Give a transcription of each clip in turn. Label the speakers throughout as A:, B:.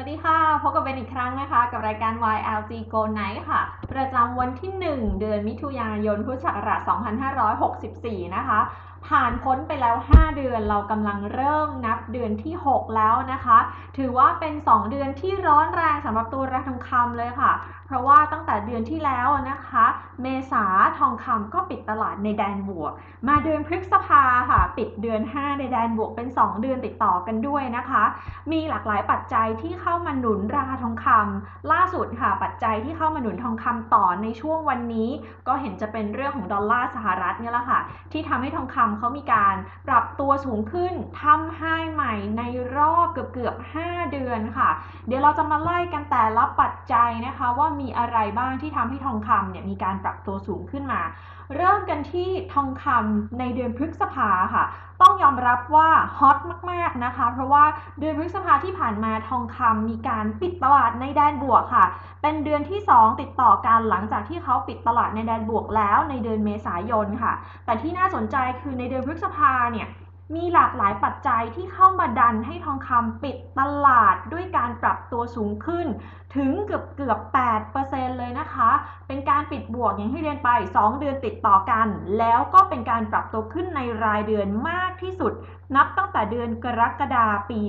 A: วัสดีค่ะ พบกับเบนอีกครั้งนะคะ กับรายการ YLG Go Night ค่ะ ประจำวันที่ 1 เดือนมิถุนายนพุทธศักราช2564 นะคะ ผ่านพ้นไปแล้ว 5 เดือนเรากำลังเริ่มนับเดือนที่ 6 แล้วนะคะ ถือว่าเป็น 2 เดือนที่ร้อนแรงสำหรับตัวราคาทองคำเลยค่ะ เพราะว่าตั้งแต่เดือนที่แล้วนะคะ เมษาทองคำก็ปิดตลาดในแดนบวก มาเดือนพฤษภาค่ะ ปิดเดือน 5 ในแดนบวกเป็น 2 เดือนติดต่อกันด้วยนะคะ มีหลากหลายปัจจัยที่เข้ามาหนุนราคาทองคำล่าสุดค่ะ ปัจจัยที่เข้ามาหนุนทองคำต่อในช่วงวันนี้ ก็เห็นจะเป็นเรื่องของดอลลาร์สหรัฐเนี่ยแหละค่ะ ที่ทำให้ทองคำเขามีการปรับตัวสูงขึ้นทำให้ใหม่ในรอบเกือบเกือบ5เดือนค่ะ เดี๋ยวเราจะมาไล่กันแต่ละปัจจัยนะคะ ว่ามีอะไรบ้างที่ทำให้ทองคำเนี่ยมีการปรับตัวสูงขึ้นมา เริ่มกันที่ทองคำในเดือนพฤษภาค่ะ ต้องยอมรับว่าฮอตมากๆนะคะ เพราะว่าเดือนพฤษภาที่ผ่านมาทองคำมีการปิดตลาดในแดนบวกค่ะ เป็นเดือนที่ 2 ติดต่อกันหลังจากที่เขาปิดตลาดในแดนบวกแล้วในเดือนเมษายนค่ะ แต่ที่น่าสนใจคือในเดือนพฤษภาเนี่ยมีหลากหลายปัจจัยที่เข้ามาดันให้ทองคำปิดตลาดด้วยการปรับตัวสูงขึ้น ถึงเกือบเกือบ8%เลยนะคะ เป็นการปิดบวกอย่างที่เรียนไป 2 เดือนติดต่อกัน แล้วก็เป็นการปรับตัวขึ้นในรายเดือนมากที่สุด นับตั้งแต่เดือนกรกฎาปี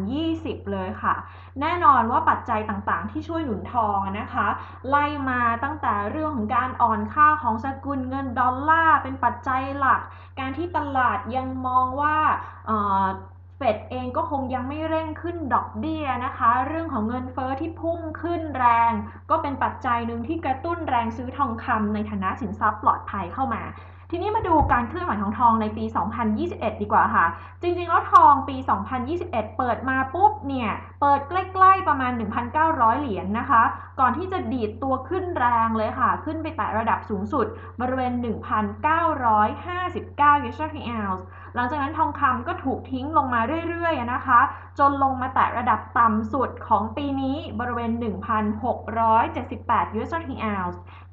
A: 2020 เลยค่ะ แน่นอนว่าปัจจัยต่างๆ ที่ช่วยหนุนทองนะคะ ไล่มาตั้งแต่เรื่องของการอ่อนค่าของสกุลเงินดอลลาร์เป็นปัจจัยหลัก การที่ตลาดยังมองว่า ฟดเองก็คงยังไม่เร่งขึ้นดอกเบี้ยนะคะ เรื่องของเงินเฟอ้อที่พุ่งขึ้นแรง ก็เป็นปัจจัยหนึ่งที่กระตุ้นแรงซื้อทองคำในฐานะสินทรัพย์ปลอดภัยเข้ามา ทีนี้มาดูการเคลื่อนไหวของทองในปี 2021 ดีกว่าค่ะ จริงๆแล้วทองปี 2021 เปิดมาปุ๊บเนี่ย เปิดใกล้ๆประมาณ 1,900 เหรียญนะคะ ก่อนที่จะดีดตัวขึ้นแรงเลยค่ะ ขึ้นไปแตะระดับสูงสุดบริเวณ 1,959 U.S. หลังจากนั้นทองคำก็ถูกทิ้งลงมาเรื่อยๆนะคะ จนลงมาแตะระดับต่ำสุดของปีนี้บริเวณ 1,678 U.S.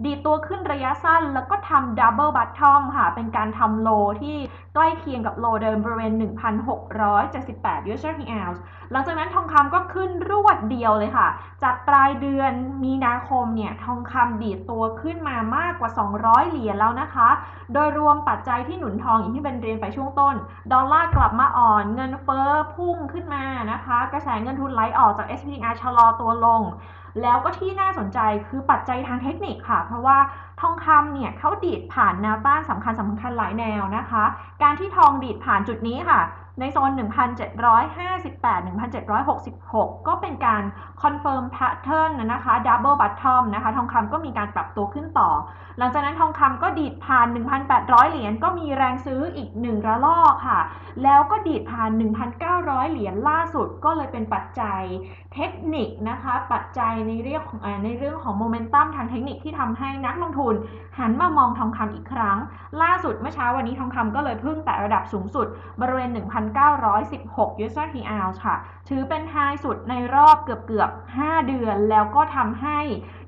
A: ดีดตัวขึ้นระยะสั้นแล้วก็ทำดับเบิลบัตทอมค่ะ เป็นการทำโลที่ใกล้เคียงกับโลเดิมบริเวณ 1,678 U.S. หลังจากนั้นทองคำก็ขึ้นรวดเดียวเลยค่ะ จากปลายเดือนมีนาคมเนี่ยทองคำดีดตัวขึ้นมามากกว่า 200 เหรียญแล้วนะคะ โดยรวมปัจจัยที่หนุนทองอย่างที่เป็นเรียนไปช่วงต้น ดอลลาร์กลับมาอ่อนเงินเฟ้อพุ่งขึ้นมานะคะ กระแสเงินทุนไหลออกจาก s p r ชะลอตัวลง แล้วก็ที่น่าสนใจคือปัจจัยทางเทคนิคค่ะ เพราะว่าทองคำเนี่ยเขาดีดผ่านแนวต้านสำคัญสำคัญหลายแนวนะคะ การที่ทองดีดผ่านจุดนี้ค่ะในโซน 1,758 1,766 ก็เป็นการคอนเฟิร์มแพทเทิร์นนะคะดับเบิลบัตทอมนะคะ ทองคำก็มีการปรับตัวขึ้นต่อ หลังจากนั้นทองคำก็ดีดผ่าน 1,800 เหรียญก็มีแรงซื้ออีก 1 ระลอกค่ะ แล้วก็ดีดผ่าน 1,900 เหรียญล่าสุดก็เลยเป็นปัจจัยเทคนิคนะคะ ปัจจัยในเรื่องของในเรื่องของโมเมนตัมทางเทคนิคที่ทำให้นักลงทุน หันมามองทองคำอีกครั้ง ล่าสุดเมื่อเช้าวันนี้ทองคำก็เลยพิ่งแตะระดับสูงสุด บริเวณ 1,916 US per ounce ค่ะ ถือเป็นไฮสุดในรอบเกือบเกือบ 5 เดือน แล้วก็ทำให้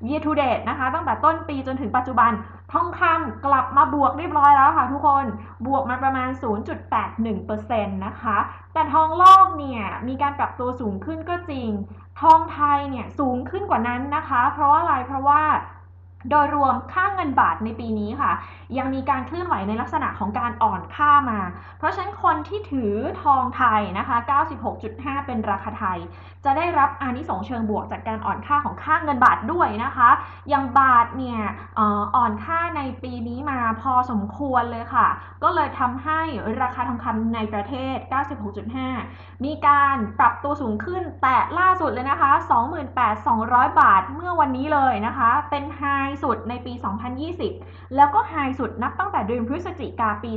A: year to date นะคะ ตั้งแต่ต้นปีจนถึงปัจจุบันทองคำกลับมาบวกเรียบร้อยแล้วค่ะทุกคน บวกมาประมาณ 0.81%นะคะ แต่ทองโลกเนี่ยมีการปรับตัวสูงขึ้นก็จริง ทองไทยเนี่ยสูงขึ้นกว่านั้นนะคะ เพราะอะไร เพราะว่า โดยรวมค่าเงินบาทในปีนี้ค่ะ ยังมีการเคลื่อนไหวในลักษณะของการอ่อนค่ามา เพราะฉะนั้นคนที่ถือทองไทยนะคะ 96.5 เป็นราคาไทย จะได้รับอานิสงส์เชิงบวกจากการอ่อนค่าของค่าเงินบาทด้วยนะคะอย่างบาทเนี่ยอ่ออ่อนค่าในปีนี้มาพอสมควรเลยค่ะ ก็เลยทำให้ราคาทองคำในประเทศ 96.5 มีการปรับตัวสูงขึ้นแต่ล่าสุดเลยนะคะ 28,200 บาทเมื่อวันนี้เลยนะคะ เป็นไฮสุดในปี 2020 แล้วก็ไฮสุดนับตั้งแต่เดือนพฤศจิกาปี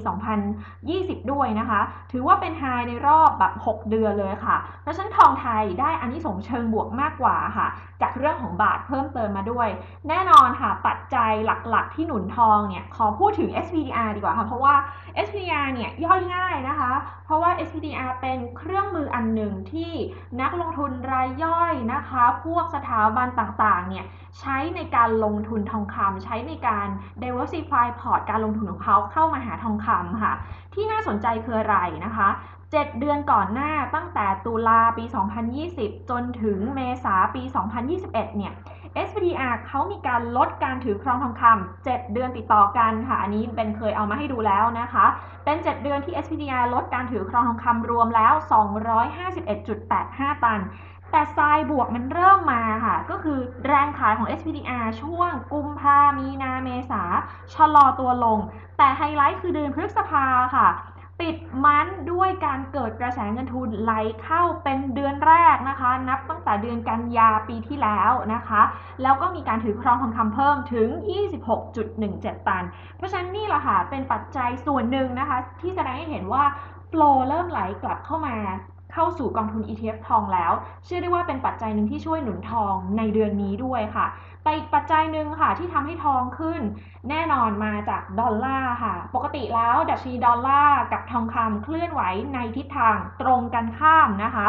A: 2020 ด้วยนะคะ ถือว่าเป็นไฮในรอบแบบ 6 เดือนเลยค่ะ เพราะฉะนั้นทองไทยได้อันนี้ส่งเชิงบวกมากกว่าค่ะ จากเรื่องของบาทเพิ่มเติมมาด้วย แน่นอนค่ะ ปัจจัยหลักๆ ที่หนุนทองเนี่ย ขอพูดถึง SPDR ดีกว่าค่ะ เพราะว่า SPDR เนี่ยย่อยง่ายนะคะเพราะว่า SPDR เป็นเครื่องมืออันหนึ่งที่นักลงทุนรายย่อยนะคะ พวกสถาบันต่างๆ เนี่ยใช้ในการลงทุนทองคำใช้ในการ diversify พอร์ตการลงทุนของเขาเข้ามาหาทองคำค่ะ ที่น่าสนใจคืออะไรนะคะ 7 เดือนก่อนหน้าตั้งแต่ตุลาปี 2020 จนถึงเมษาปี 2021 เนี่ย SPDR เขามีการลดการถือครองทองคำ7เดือนติดต่อกันค่ะ อันนี้เป็นเคยเอามาให้ดูแล้วนะคะ เป็น 7 เดือนที่ SPDR ลดการถือครองทองคำรวมแล้ว 251.85 ตัน แต่ทรายบวกมันเริ่มมาค่ะ ก็คือแรงขายของ SPDR ช่วงกุมภามีนาเมษาชะลอตัวลง แต่ไฮไลท์คือเดือนพฤษภาค่ะ ปิดมันด้วยการเกิดกระแสเงินทุนไหลเข้าเป็นเดือนแรกนะคะ นับตั้งแต่เดือนกันยาปีที่แล้วนะคะ แล้วก็มีการถือครองทองคำเพิ่มถึง 26.17 ตัน เพราะฉะนั้นนี่แหละค่ะเป็นปัจจัยส่วนหนึ่งนะคะ ที่แสดงให้เห็นว่าโฟลเริ่มไหลกลับเข้ามา เข้าสู่กองทุน ETF ทองแล้ว เชื่อได้ว่าเป็นปัจจัยหนึ่งที่ช่วยหนุนทองในเดือนนี้ด้วยค่ะแต่อีกปัจจัยหนึ่งค่ะที่ทำให้ทองขึ้น แน่นอนมาจากดอลลาร์ค่ะ ปกติแล้วดัชนีดอลลาร์กับทองคำเคลื่อนไหวในทิศทางตรงกันข้ามนะคะ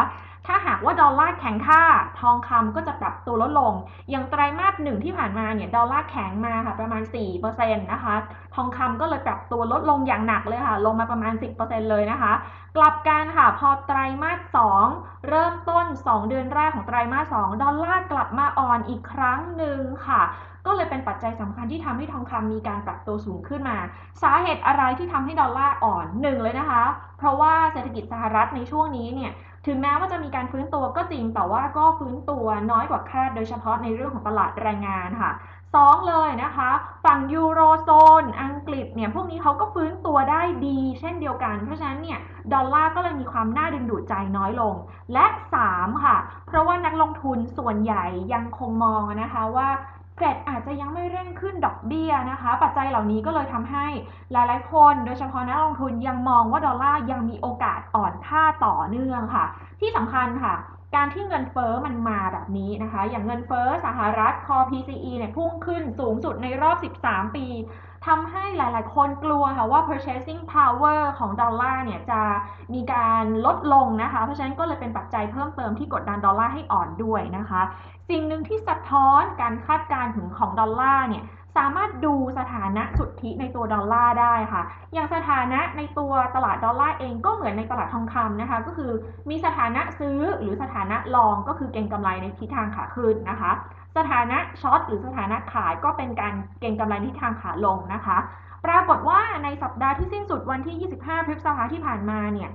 A: ถ้าหากว่าดอลลาร์แข็งค่า ทองคำก็จะปรับตัวลดลง อย่างไตรมาสหนึ่งที่ผ่านมาเนี่ยดอลลาร์แข็งมาค่ะประมาณ4%นะคะ ทองคำก็เลยปรับตัวลดลงอย่างหนักเลยค่ะ ลงมาประมาณ 10%เลยนะคะ กลับกันค่ะพอไตรมาส 2 เริ่มต้น 2 เดือนแรกของไตรมาส 2 ดอลลาร์กลับมาอ่อนอีกครั้งหนึ่งค่ะ ก็เลยเป็นปัจจัยสำคัญที่ทำให้ทองคำมีการปรับตัวสูงขึ้นมา สาเหตุอะไรที่ทำให้ดอลลาร์อ่อนหนึ่งเลยนะคะ เพราะว่าเศรษฐกิจสหรัฐในช่วงนี้เนี่ยถึงแม้ว่าจะมีการฟื้นตัวก็จริงแต่ว่าก็ฟื้นตัวน้อยกว่าคาดโดยเฉพาะในเรื่องของตลาดแรงงานค่ะสองเลยนะคะ ฝั่งยูโรโซน อังกฤษเนี่ยพวกนี้เขาก็ฟื้นตัวได้ดีเช่นเดียวกัน เพราะฉะนั้นเนี่ยดอลลาร์ก็เลยมีความน่าดึงดูดใจน้อยลง และ 3 ค่ะ เพราะว่านักลงทุนส่วนใหญ่ยังคงมองนะคะว่าเฟดอาจจะยังไม่เร่งขึ้นดอกเบี้ยนะคะ ปัจจัยเหล่านี้ก็เลยทำให้หลายๆ คน โดยเฉพาะนักลงทุนยังมองว่าดอลลาร์ยังมีโอกาสอ่อนค่าต่อเนื่องค่ะ ที่สำคัญค่ะ การที่เงินเฟอ้อมันมาแบบนี้นะคะ อย่างเงินเฟอ้อสหรัฐ Core PCE เนี่ยพุ่งขึ้นสูงสุดในรอบ 13 ปีทำให้หลาย ๆ คนกลัวค่ะว่า purchasing power ของดอลลาร์เนี่ยจะมีการลดลงนะคะ เพราะฉะนั้นก็เลยเป็นปัจจัยเพิ่มเติมที่กดดันดอลลาร์ให้อ่อนด้วยนะคะ สิ่งหนึ่งที่สะท้อนการคาดการณ์ถึงของดอลลาร์เนี่ย สามารถดูสถานะสุทธิในตัวดอลลาร์ได้ค่ะ อย่างสถานะในตัวตลาดดอลลาร์เองก็เหมือนในตลาดทองคำนะคะ ก็คือมีสถานะซื้อหรือสถานะลองก็คือเก็งกำไรในทิศทางขาขึ้นนะคะ สถานะช็อตหรือสถานะขายก็เป็นการเก็งกำไรในทิศทางขาลงนะคะ ปรากฏว่าในสัปดาห์ที่สิ้นสุดวันที่ 25 พฤษภาที่ผ่านมาเนี่ย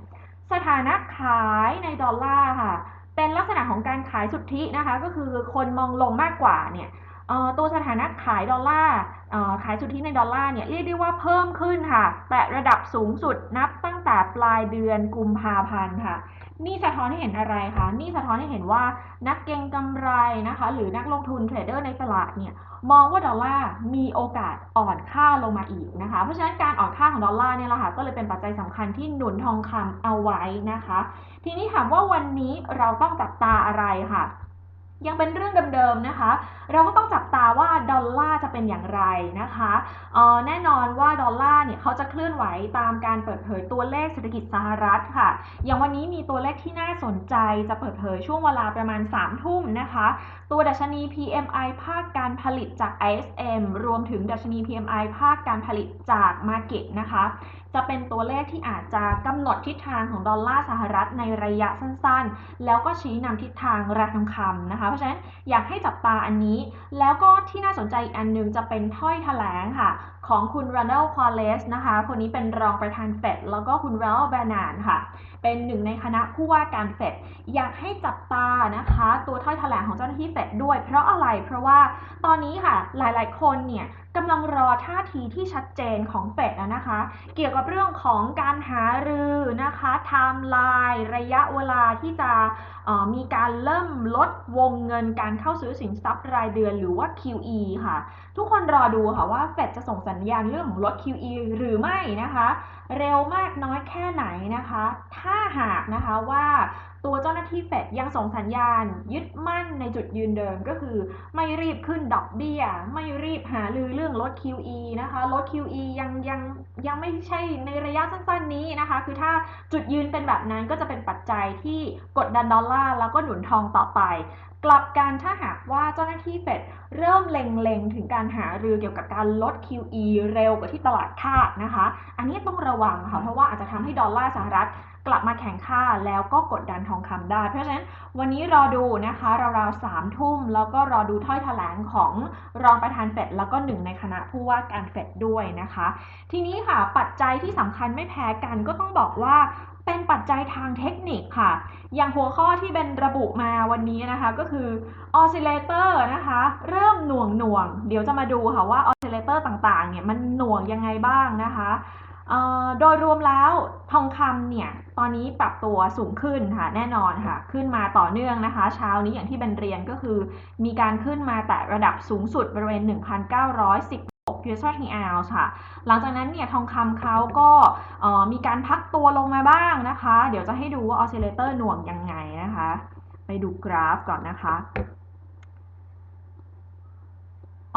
A: สถานะขายในดอลลาร์ค่ะเป็นลักษณะของการขายสุทธินะคะ ก็คือคนมองลงมากกว่าเนี่ย ตัวสถานะขายดอลลาร์ขายสุทธิในดอลลาร์เนี่ยเรียกได้ว่าเพิ่มขึ้นค่ะ แต่ระดับสูงสุดนับตั้งแต่ปลายเดือนกุมภาพันธ์ค่ะ นี่สะท้อนให้เห็นอะไรคะนี่สะท้อนให้เห็นว่านักเก็งกำไรนะคะ หรือนักลงทุนเทรดเดอร์ในตลาดเนี่ยมองว่าดอลลาร์มีโอกาสอ่อนค่าลงมาอีกนะคะ เพราะฉะนั้นการอ่อนค่าของดอลลาร์เนี่ยแหละค่ะก็เลยเป็นปัจจัยสำคัญที่หนุนทองคำเอาไว้นะคะ ทีนี้ถามว่าวันนี้เราต้องจับตาอะไรค่ะยังเป็นเรื่องเดิมๆนะคะเราก็ต้องจับตาว่าดอลลาร์จะเป็นอย่างไรนะคะเอ่อแน่นอนว่าดอลลาร์เนี่ยเขาจะเคลื่อนไหวตามการเปิดเผยตัวเลขเศรษฐกิจสหรัฐค่ะ อย่างวันนี้มีตัวเลขที่น่าสนใจจะเปิดเผยช่วงเวลาประมาณ3ทุ่มนะคะ ตัวดัชนี PMI ภาคการผลิตจาก ISM รวมถึงดัชนี PMI ภาคการผลิตจาก Market นะคะ จะเป็นตัวเลขที่อาจจะกำหนดทิศทางของดอลลาร์สหรัฐในระยะสั้นๆ แล้วก็ชี้นำทิศทางราคาทองคำนะคะ เพราะฉะนั้นอยากให้จับตาอันนี้แล้วก็ที่น่าสนใจอีกอันหนึงจะเป็นถ้อยแถลงค่ะ ของคุณรันเดลควอเลสนะคะ คนนี้เป็นรองประธานเฟดแล้วก็คุณเรลแบนานค่ะ เป็นหนึ่งในคณะผู้ว่าการเฟดอยากให้จับตานะคะ ตัวถ้อยแถลงของเจ้าหน้าที่เฟดด้วย เพราะอะไรเพราะว่าตอนนี้ค่ะหลายๆ คนเนี่ยกำลังรอท่าทีที่ชัดเจนของเฟดนะคะ เกี่ยวกับเรื่องของการหารือนะคะไทม์ไลน์ระยะเวลาที่จะมีการเริ่มลดวงเงินการเข้าซื้อสินทรัพย์รายเดือนหรือว่า QE ค่ะ ทุกคนรอดูค่ะว่าเฟดจะส่งสัญญาณเรื่องของลด QE หรือไม่นะคะ เร็วมากน้อยแค่ไหนนะคะ ถ้าหากนะคะว่าตัวเจ้าหน้าที่เฟดยังส่งสัญญาณยึดมั่นในจุดยืนเดิมก็คือ ไม่รีบขึ้นดอกเบี้ย ไม่รีบหาลือเรื่องลด QE นะคะลด QE ยังยังยังไม่ใช่ในระยะสั้นๆนี้นะคะ คือถ้าจุดยืนเป็นแบบนั้นก็จะเป็นปัจจัยที่กดดันดอลลาร์แล้วก็หนุนทองต่อไป กลับกันถ้าหากว่าเจ้าหน้าที่เฟดเริ่มเล็งๆ ถึงการหารือเกี่ยวกับการลด QE เร็วกว่าที่ตลาดคาดนะคะ อันนี้ต้องระวังค่ะ เพราะว่าอาจจะทำให้ดอลลาร์สหรัฐ กลับมาแข่งค่าแล้วก็กดดันทองคำได้ เพราะฉะนั้นวันนี้รอดูนะคะราวๆสามทุ่มแล้วก็รอดูถ้อยแถลงของรองประธานเฟดแล้วก็หนึ่งในคณะผู้ว่าการเฟดด้วยนะคะ ทีนี้ค่ะปัจจัยที่สำคัญไม่แพ้กันก็ต้องบอกว่าเป็นปัจจัยทางเทคนิคค่ะ อย่างหัวข้อที่เป็นระบุมาวันนี้นะคะก็คือ oscillator นะคะ เริ่มหน่วงหน่วง เดี๋ยวจะมาดูค่ะว่า oscillator ต่างๆ เนี่ยมันหน่วงยังไงบ้างนะคะ โดยรวมแล้วทองคำเนี่ยตอนนี้ปรับตัวสูงขึ้นค่ะแน่นอนค่ะ ขึ้นมาต่อเนื่องนะคะ เช้านี้อย่างที่เป็นเรียนก็คือ มีการขึ้นมาแต่ระดับสูงสุดบริเวณ 1,916 US dollar ounce ค่ะ หลังจากนั้นเนี่ยทองคำเขาก็มีการพักตัวลงมาบ้างนะคะ เดี๋ยวจะให้ดูว่า oscillator หน่วงยังไงนะคะ ไปดูกราฟก่อนนะคะ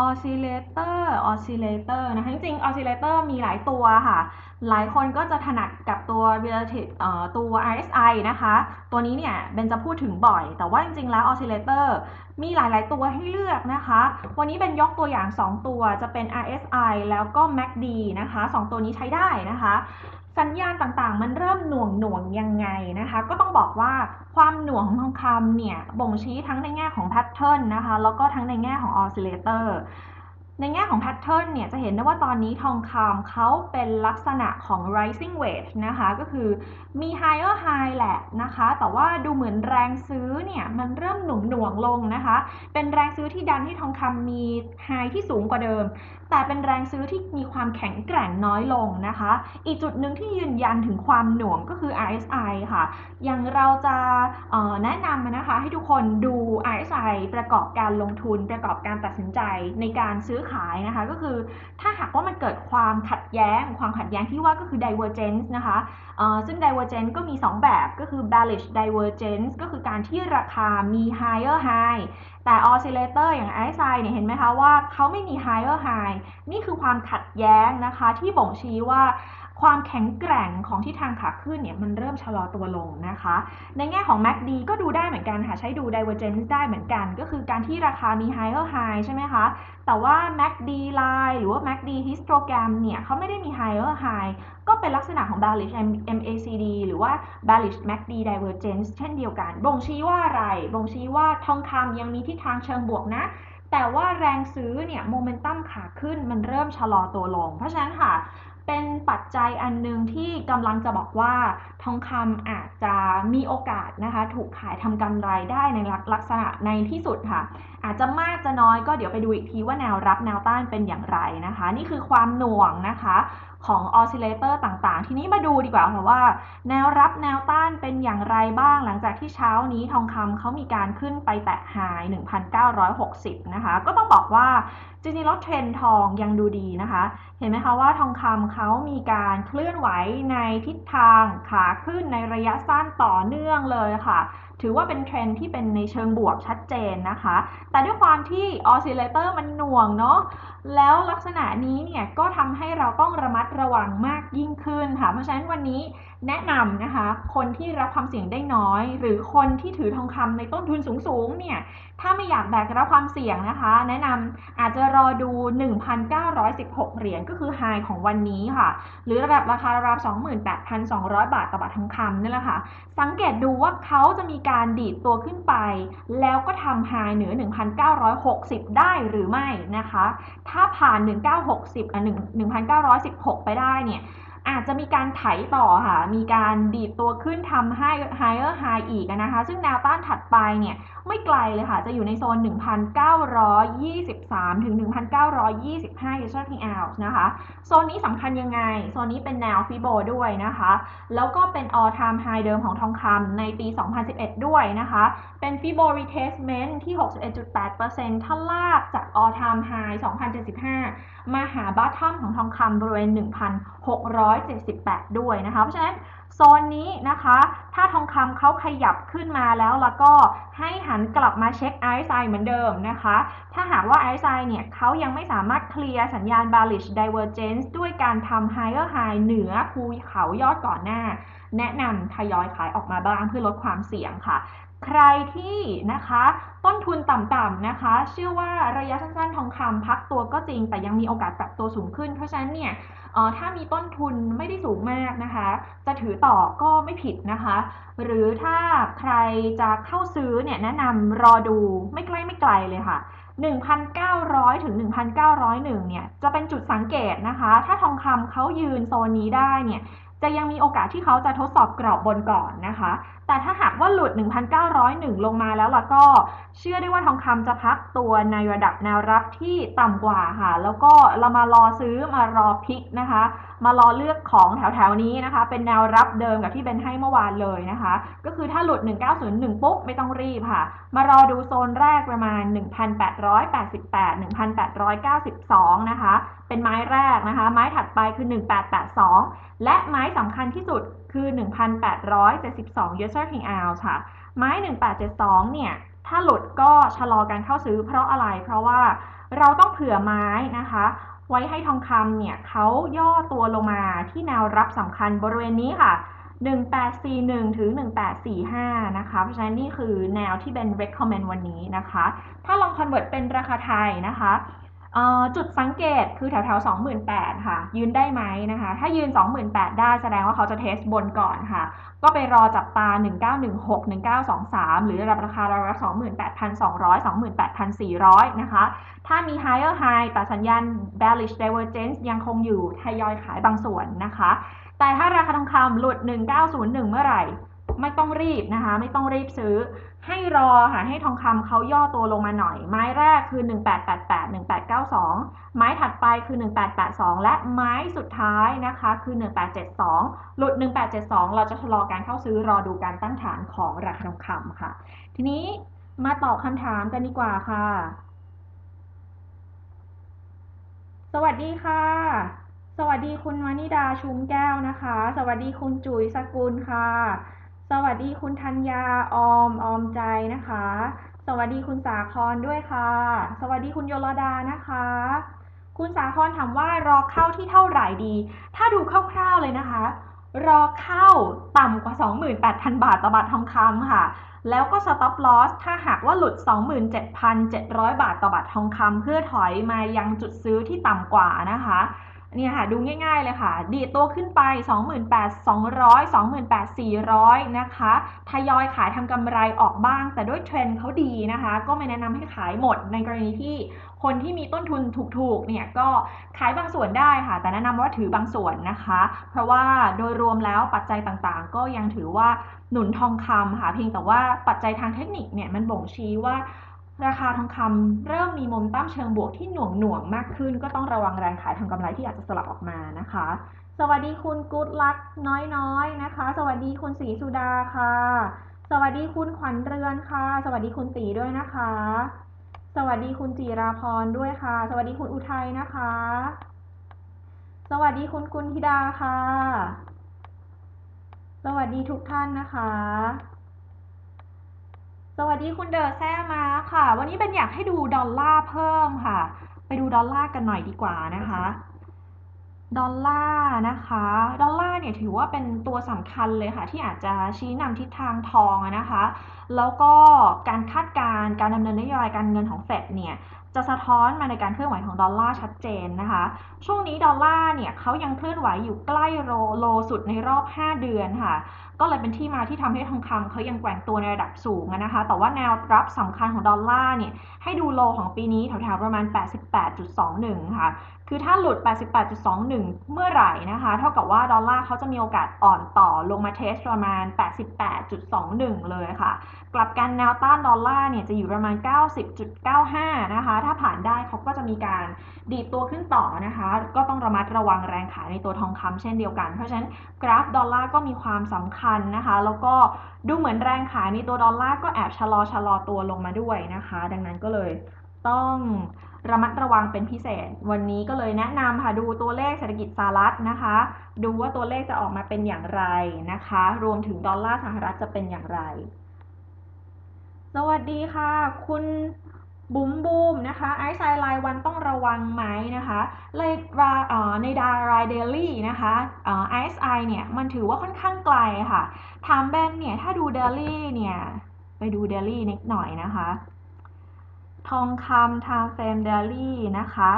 A: oscillator oscillator นะคะจริงๆ oscillator มีหลายตัวค่ะ หลายคนก็จะถนัดกับตัว relative ตัว RSI นะคะ ตัวนี้เนี่ยเบนจะพูดถึงบ่อย แต่ว่าจริงๆแล้ว oscillator มีหลายๆตัวให้เลือกนะคะ วันนี้เป็นยกตัวอย่าง 2 ตัวจะเป็น RSI แล้วก็ MACD นะคะ 2 ตัวนี้ใช้ได้นะคะ สัญญาณต่างๆ มันเริ่มหน่วงหน่วงยังไงนะคะ ก็ต้องบอกว่าความหน่วงของทองคำเนี่ยบ่งชี้ทั้งในแง่ของแพทเทิร์นนะคะ แล้วก็ทั้งในแง่ของออสซิเลเตอร์ ในแง่ของแพทเทิร์นเนี่ยจะเห็นได้ว่าตอนนี้ทองคำเขาเป็นลักษณะของ rising wedge นะคะก็คือมี higher high แหละนะคะ แต่ว่าดูเหมือนแรงซื้อเนี่ยมันเริ่มหน่วงหน่วงๆลงนะคะ เป็นแรงซื้อที่ดันให้ทองคำมี high ที่สูงกว่าเดิม แต่เป็นแรงซื้อที่มีความแข็งแกร่งน้อยลงนะคะ อีกจุดหนึ่งที่ยืนยันถึงความหน่วงก็คือ RSI ค่ะ อย่างเราจะแนะนำนะคะให้ทุกคนดู RSI ประกอบการลงทุนประกอบการตัดสินใจในการซื้อขายนะคะ ก็คือถ้าหากว่ามันเกิดความขัดแย้ง ความขัดแย้งที่ว่าก็คือ divergence นะคะซึ่ง divergence ก็มี 2 แบบก็คือ bearish divergence ก็คือการที่ราคามี higher high แต่ oscillator อย่าง RSI เนี่ยเห็นไหมคะว่าเขาไม่มี higher high นี่คือความขัดแย้งนะคะที่บ่งชี้ว่า ความแข็งแกร่งของทิศทางขาขึ้นเนี่ยมันเริ่มชะลอตัวลงนะคะ ในแง่ของ MACD ก็ดูได้เหมือนกันค่ะใช้ดู divergence ได้เหมือนกัน ก็คือการที่ราคามี higher high ใช่ไหมคะ แต่ว่า MACD line หรือว่า MACD histogram เนี่ยเขาไม่ได้มี higher high ก็เป็นลักษณะของ bearish MACD หรือว่า bearish MACD divergence เช่นเดียวกัน บ่งชี้ว่าอะไร บ่งชี้ว่าทองคำยังมีทิศทางเชิงบวกนะแต่ว่าแรงซื้อเนี่ยโมเมนตัมขาขึ้นมันเริ่มชะลอตัวลง เพราะฉะนั้นค่ะ เป็นปัจจัยอันหนึ่งที่กำลังจะบอกว่าทองคำอาจจะมีโอกาสนะคะ ถูกขายทำกำไรได้ในลักษณะในที่สุดค่ะ อาจจะมากจะน้อยก็เดี๋ยวไปดูอีกทีว่าแนวรับแนวต้านเป็นอย่างไรนะคะ นี่คือความหน่วงนะคะ ของออสซิเลเตอร์ต่างๆ ทีนี้มาดูดีกว่าค่ะว่า แนวรับแนวต้านเป็นอย่างไรบ้าง หลังจากที่เช้านี้ทองคำเขามีการขึ้นไปแตะไฮ1,960 นะคะ ก็ต้องบอกว่าจริงๆแล้วเทรนทองยังดูดีนะคะ เห็นไหมคะว่าทองคำเขามีการเคลื่อนไหวในทิศทางขาขึ้นในระยะสั้นต่อเนื่องเลยค่ะ ถือว่าเป็นเทรนที่เป็นในเชิงบวกชัดเจนนะคะ แต่ด้วยความที่ออสซิเลเตอร์มันหน่วงเนาะแล้วลักษณะนี้เนี่ยก็ทำให้เราต้องระมัดระวังมากยิ่งขึ้นค่ะ เพราะฉะนั้นวันนี้แนะนำนะคะ คนที่รับความเสี่ยงได้น้อย หรือคนที่ถือทองคำในต้นทุนสูงๆเนี่ย ถ้าไม่อยากแบกรับความเสี่ยงนะคะ แนะนำอาจจะรอดู 1,916 เหรียญก็คือไฮของวันนี้ค่ะ หรือระดับราคาราว28,200 บาทต่อบาททองคำนี่แหละค่ะ สังเกตดูว่าเขาจะมีการดีดตัวขึ้นไป แล้วก็ทำไฮเหนือ 1,960 ได้หรือไม่นะคะ ถ้าผ่าน 1960อะ1 1,916 ไปได้เนี่ย อาจจะมีการไถต่อค่ะ มีการดีดตัวขึ้นทำให้ higher high อีกนะคะ ซึ่งแนวต้านถัดไปเนี่ยไม่ไกลเลยค่ะ จะอยู่ในโซน 1,923 ถึง 1,925 u s d ounce นะคะ โซนนี้สำคัญยังไง โซนนี้เป็นแนวฟิโบด้วยนะคะ แล้วก็เป็น all time high เดิมของทองคำในปี 2011 ด้วยนะคะ เป็นฟิโบ retracement ที่ 61.8%ถ้าลากจาก all time high 2075 มาหาบัตทอมของทองคำบริเวณ 1,600 178 ด้วยนะคะ เพราะฉะนั้นโซนนี้นะคะ ถ้าทองคำเขาขยับขึ้นมาแล้วแล้วก็ให้หันกลับมาเช็ค RSI เหมือนเดิมนะคะ ถ้าหากว่า RSI เนี่ยเขายังไม่สามารถเคลียร์สัญญาณ bearish divergence ด้วยการทำ higher high เหนือภูเขายอดก่อนหน้า แนะนำทยอยขายออกมาบ้างเพื่อลดความเสี่ยงค่ะใครที่นะคะต้นทุนต่ำๆนะคะ เชื่อว่าระยะสั้นๆทองคำพักตัวก็จริง แต่ยังมีโอกาสปรับตัวสูงขึ้น เพราะฉะนั้นเนี่ย ถ้ามีต้นทุนไม่ได้สูงมากนะคะ จะถือต่อก็ไม่ผิดนะคะ หรือถ้าใครจะเข้าซื้อเนี่ยแนะนำรอดูไม่ใกล้ไม่ไกลเลยค่ะ 1,900 ถึง 1,901 เนี่ย จะเป็นจุดสังเกตนะคะ ถ้าทองคำเขายืนโซนนี้ได้เนี่ย จะยังมีโอกาสที่เขาจะทดสอบกรอบบนก่อนนะคะ แต่ถ้าหากว่าหลุด 1,901 ลงมาแล้วล่ะก็ เชื่อได้ว่าทองคำจะพักตัวในระดับแนวรับที่ต่ำกว่าค่ะ แล้วก็เรามารอซื้อมารอพิกนะคะ มารอเลือกของแถวๆนี้นะคะ เป็นแนวรับเดิมกับที่เป็นให้เมื่อวานเลยนะคะ ก็คือถ้าหลุด 1901 ปุ๊บไม่ต้องรีบค่ะ มารอดูโซนแรกประมาณ 1,888 1,892 นะคะ เป็นไม้แรกนะคะ ไม้ถัดไปคือ 1882 และไม้สำคัญที่สุดคือ 1,872 user king out ค่ะ ไม้ 1872 เนี่ย ถ้าหลุดก็ชะลอการเข้าซื้อเพราะอะไร เพราะว่าเราต้องเผื่อไม้นะคะ ไว้ให้ทองคำเนี่ยเขาย่อตัวลงมาที่แนวรับสำคัญบริเวณนี้ค่ะ 1841 ถึง 1845 นะคะ เพราะฉะนั้นนี่คือแนวที่เป็น recommend วันนี้นะคะ ถ้าลอง convert เป็นราคาไทยนะคะ จุดสังเกตคือแถวแถว28,000 ค่ะ ยืนได้ไหมนะคะ ถ้ายืน 28,000 ได้แสดงว่าเขาจะเทสบนก่อนค่ะ ก็ไปรอจับตา 1916 1923 หรือระดับราคาราว28,200 28,400 นะคะ ถ้ามี higher high แต่สัญญาณ bearish divergence ยังคงอยู่ทยอยขายบางส่วนนะคะ แต่ถ้าราคาทองคำหลุด 1901 เมื่อไหร่ ไม่ต้องรีบนะคะ ไม่ต้องรีบซื้อ ให้รอค่ะ ให้ทองคำเขาย่อตัวลงมาหน่อย ไม้แรกคือ 1888 1892 ไม้ถัดไปคือ 1882 และไม้สุดท้ายนะคะคือ 1872 หลุด 1872 เราจะชะลอการเข้าซื้อรอดูการตั้งฐานของราคาทองคำค่ะ ทีนี้มาตอบคำถามกันดีกว่าค่ะ สวัสดีค่ะสวัสดีคุณวานิดาชุมแก้วนะคะ สวัสดีคุณจุ๋ยสกุลค่ะ สวัสดีคุณธัญญาออมออมใจนะคะ สวัสดีคุณสาครด้วยค่ะ สวัสดีคุณโยลดานะคะ คุณสาครถามว่ารอเข้าที่เท่าไหร่ดี ถ้าดูคร่าวๆเลยนะคะ รอเข้าต่ำกว่า 28,000 บาทต่อบาททองคำค่ะ แล้วก็ stop loss ถ้าหากว่าหลุด 27,700 บาทต่อบาททองคำเพื่อถอยมายังจุดซื้อที่ต่ำกว่านะคะ เนี่ยค่ะดูง่ายๆเลยค่ะ ดีตัวขึ้นไป 28,200 28,400 นะคะทยอยขายทำกำไรออกบ้าง แต่ด้วยเทรนด์เขาดีนะคะ ก็ไม่แนะนำให้ขายหมดในกรณีที่คนที่มีต้นทุนถูกๆเนี่ยก็ขายบางส่วนได้ค่ะ แต่แนะนำว่าถือบางส่วนนะคะ เพราะว่าโดยรวมแล้วปัจจัยต่างๆ ก็ยังถือว่าหนุนทองคำค่ะเพียงแต่ว่าปัจจัยทางเทคนิคเนี่ยมันบ่งชี้ว่า ราคาทองคำเริ่มมีโมเมนตัมเชิงบวกที่หน่วงหน่วงมากขึ้น ก็ต้องระวังแรงขายทำกำไรที่อาจจะสลับออกมานะคะ สวัสดีคุณกู๊ดลักน้อยๆนะคะ สวัสดีคุณศรีสุดาค่ะ สวัสดีคุณขวัญเรือนค่ะ สวัสดีคุณตีด้วยนะคะ สวัสดีคุณจีราพรด้วยค่ะ สวัสดีคุณอุทัยนะคะ สวัสดีคุณกุลธิดาค่ะ สวัสดีทุกท่านนะคะ สวัสดีคุณเดอแซ่มาค่ะ วันนี้เป็นอยากให้ดูดอลลาร์เพิ่มค่ะ ไปดูดอลลาร์กันหน่อยดีกว่านะคะ ดอลลาร์นะคะ ดอลลาร์เนี่ยถือว่าเป็นตัวสำคัญเลยค่ะ ที่อาจจะชี้นำทิศทางทองนะคะ แล้วก็การคาดการณ์การดำเนินนโยบายการเงินของเฟดเนี่ยจะสะท้อนมาในการเคลื่อนไหวของดอลลาร์ชัดเจนนะคะ ช่วงนี้ดอลลาร์เนี่ยเขายังเคลื่อนไหวอยู่ใกล้โลโลสุดในรอบ 5 เดือนค่ะ ก็เลยเป็นที่มาที่ทำให้ทองคำเขายังแกว่งตัวในระดับสูงนะคะ แต่ว่าแนวรับสำคัญของดอลลาร์เนี่ยให้ดูโลของปีนี้แถวๆประมาณ 88.21 ค่ะ คือถ้าหลุด 88.21 เมื่อไหร่นะคะ เท่ากับว่าดอลลาร์เขาจะมีโอกาสอ่อนต่อลงมาเทสประมาณ 88.21 เลยค่ะ กลับกันแนวต้านดอลลาร์เนี่ยจะอยู่ประมาณ 90.95 นะคะ ถ้าผ่านได้เขาก็จะมีการดีดตัวขึ้นต่อนะคะ ก็ต้องระมัดระวังแรงขายในตัวทองคำเช่นเดียวกัน เพราะฉะนั้นกราฟดอลลาร์ก็มีความสำคัญนะคะ แล้วก็ดูเหมือนแรงขายในตัวดอลลาร์ก็แอบชะลอชะลอตัวลงมาด้วยนะคะ ดังนั้นก็เลยต้องระมัดระวังเป็นพิเศษ วันนี้ก็เลยแนะนำค่ะดูตัวเลขเศรษฐกิจสหรัฐนะคะ ดูว่าตัวเลขจะออกมาเป็นอย่างไรนะคะ รวมถึงดอลลาร์สหรัฐจะเป็นอย่างไร สวัสดีค่ะ คุณ บุ๋มบูมนะคะไอซ์ไซรายวันต้องระวังไหมนะคะเลยราในดารายเดลี่นะคะเอ่อ ISI เนี่ยมันถือว่าค่อนข้างไกลค่ะถามแบนเนี่ยถ้าดูเดลี่เนี่ยไปดูเดลี่นิดหน่อยนะคะ ทองคำ time frame daily นะคะ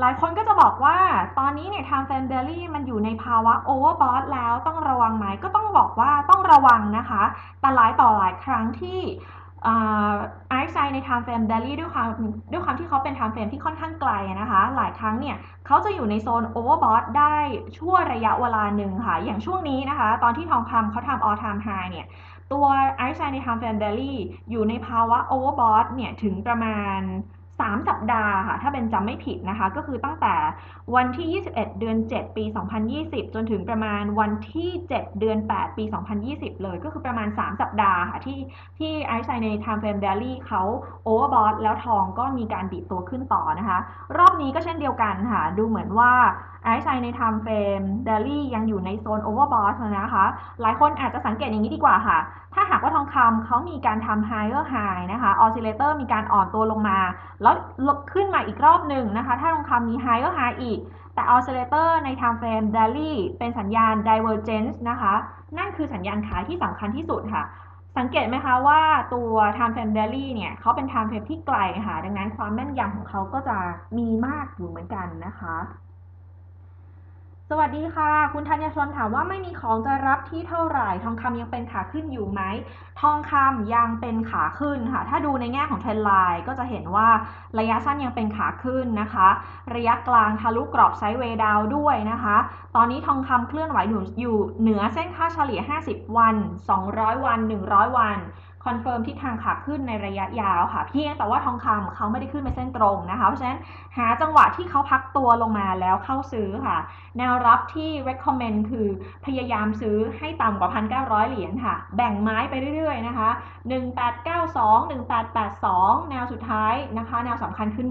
A: หลายคนก็จะบอกว่าตอนนี้เนี่ย time frame daily มันอยู่ในภาวะ overbought แล้วต้องระวังไหมก็ต้องบอกว่าต้องระวังนะคะ แต่หลายต่อหลายครั้งที่ ไอซ์ไซใน time frame daily ด้วยความด้วยความที่เขาเป็นไทม์แฟมที่ค่อนข้างไกลนะคะ หลายครั้งเนี่ยเขาจะอยู่ในโซนโอเวอร์บอทได้ชั่วระยะเวลาหนึ่งค่ะ อย่างช่วงนี้นะคะ ตอนที่ทองคำเขาทำออทามไฮเนี่ยตัวไอซ์ไซใน time frame daily อยู่ในภาวะโอเวอร์บอทเนี่ยถึงประมาณ 3 สัปดาห์ค่ะ ถ้าเป็นจำไม่ผิดนะคะ ก็คือตั้งแต่วันที่ 21 เดือน 7 ปี 2020 จนถึงประมาณวันที่ 7 เดือน 8 ปี 2020 เลย ก็คือประมาณ 3 สัปดาห์ค่ะ ที่ที่ไอซ์ไซใน time frame daily เขา overbought แล้วทองก็มีการดีดตัวขึ้นต่อนะคะ รอบนี้ก็เช่นเดียวกันค่ะ ดูเหมือนว่าไอซ์ไซใน time frame daily ยังอยู่ในโซน overbought นะคะ หลายคนอาจจะสังเกตอย่างนี้ดีกว่าค่ะ ถ้าหากว่าทองคำเขามีการทำ higher high นะคะ oscillator มีการอ่อนตัวลงมา แล้วขึ้นมาอีกรอบหนึ่งนะคะ ถ้าทองคำมี higher high อีก แต่ oscillator ใน time frame daily เป็นสัญญาณ divergence นะคะ นั่นคือสัญญาณขายที่สำคัญที่สุดค่ะ สังเกตไหมคะว่าตัว time frame daily เนี่ยเขาเป็น time frame ที่ไกลค่ะ ดังนั้นความแม่นยำของเขาก็จะมีมากอยู่เหมือนกันนะคะ วัสดีค่ะ คุณธัญชนถามว่าไม่มีของจะรับที่เท่าไหร่ทองคำยังเป็นขาขึ้นอยู่ไหม ทองคำยังเป็นขาขึ้นค่ะ ถ้าดูในแง่ของเทรนไลน์ก็จะเห็นว่าระยะสั้นยังเป็นขาขึ้นนะคะ ระยะกลางทะลุกรอบไซด์เวดาวด้วยนะคะ ตอนนี้ทองคำเคลื่อนไหวอยู่เหนือเส้นค่าเฉลี่ย 50 วัน 200 วัน 100 วัน คอนเฟิร์มทิศทางขาขึ้นในระยะยาวค่ะ เพียงแต่ว่าทองคำเขาไม่ได้ขึ้นไปเส้นตรงนะคะ เพราะฉะนั้นหาจังหวะที่เขาพักตัวลงมาแล้วเข้าซื้อค่ะ แนวรับที่ recommend คือพยายามซื้อให้ต่ำกว่า 1,900 เหรียญค่ะ แบ่งไม้ไปเรื่อยๆนะคะ 1892 1882 แนวสุดท้ายนะคะ แนวสำคัญคือ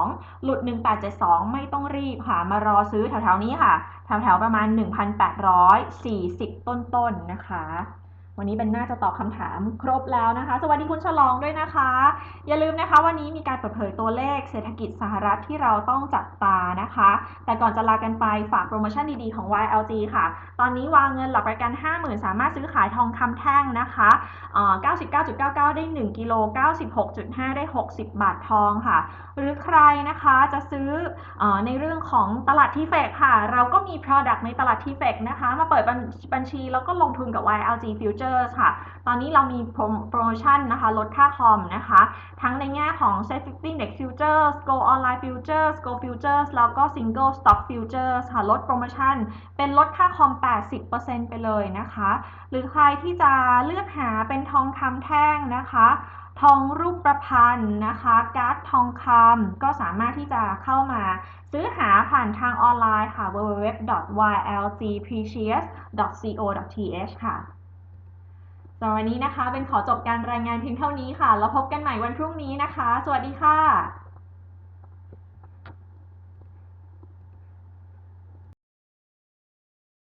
A: 1872 หลุด 1872 ไม่ต้องรีบค่ะ มารอซื้อแถวๆนี้ค่ะ แถวๆประมาณ 1,840 ต้นๆนะคะ วันนี้เป็นน่าจะตอบคำถามครบแล้วนะคะ สวัสดีคุณฉลองด้วยนะคะ อย่าลืมนะคะวันนี้มีการเปิดเผยตัวเลขเศรษฐกิจสหรัฐที่เราต้องจับตานะคะ แต่ก่อนจะลากันไปฝากโปรโมชั่นดีๆของ YLG ค่ะ ตอนนี้วางเงินหลักประกัน 50,000 สามารถซื้อขายทองคำแท่งนะคะ99.99 ได้ 1กิโล96.5 ได้ 60 บาททองค่ะ หรือใครนะคะจะซื้ออในเรื่องของตลาดที่เฟกค่ะ เราก็มี Product ในตลาดที่เฟกนะคะ มาเปิดบัญชีแล้วก็ลงทุนกับ YLG Future Futures ค่ะ ตอนนี้เรามีโปรโมชั่นนะคะ ลดค่าคอมนะคะ ทั้งในแง่ของ Set Fixing Index Futures Go Online Futures Go Futures แล้วก็ Single Stock Futures ค่ะ ลดโปรโมชั่น เป็นลดค่าคอม 80%ไปเลยนะคะ หรือใครที่จะเลือกหาเป็นทองคำแท่งนะคะทองรูปประพันธ์นะคะ การ์ดทองคำก็สามารถที่จะเข้ามาซื้อหาผ่านทางออนไลน์ค่ะ www.ylgprecious.co.th ค่ะ สำหรับวันนี้นะคะ เป็นขอจบการรายงานเพียงเท่านี้ค่ะ แล้วพบกันใหม่วันพรุ่งนี้นะคะ สวัสดีค่ะ